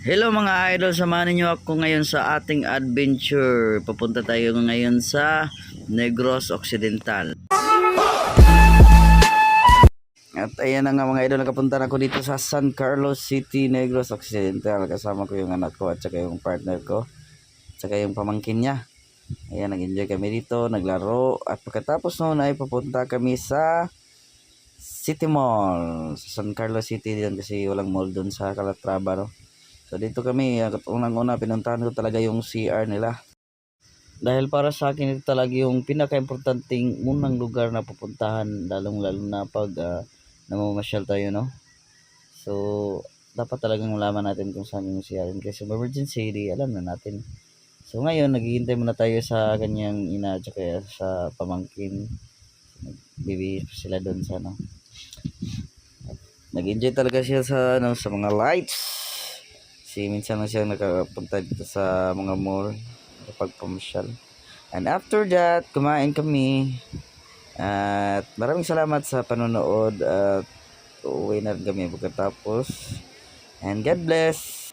Hello mga idol, samahan niyo ako ngayon sa ating adventure. Papunta tayo ngayon sa Negros Occidental. At ayan na nga mga idol, nakapunta na ako dito sa San Carlos City, Negros Occidental. Kasama ko yung anak ko at saka yung partner ko. At saka yung pamangkin niya. Ayan, nag-enjoy kami dito, naglaro. At pagkatapos noon ay papunta kami sa City Mall. Sa San Carlos City din kasi walang mall doon sa Calatrava, no? So dito kami, uh, unang-una pinuntahan ko talaga yung CR nila. Dahil para sa akin ito talaga yung pinaka-importanting unang lugar na pupuntahan lalong-lalo na pag uh, namamasyal tayo, no? So, dapat talagang malaman natin kung saan yung CR. Kasi emergency city, alam na natin. So ngayon, naghihintay muna tayo sa kanyang ina at sa pamangkin. Nagbibihis sila doon sa ano. Nag-enjoy talaga siya sa ano, sa mga lights. Kasi minsan na siya nakapunta dito sa mga mall kapag. And after that, kumain kami. At maraming salamat sa panonood at uuwi na kami pagkatapos. And God bless!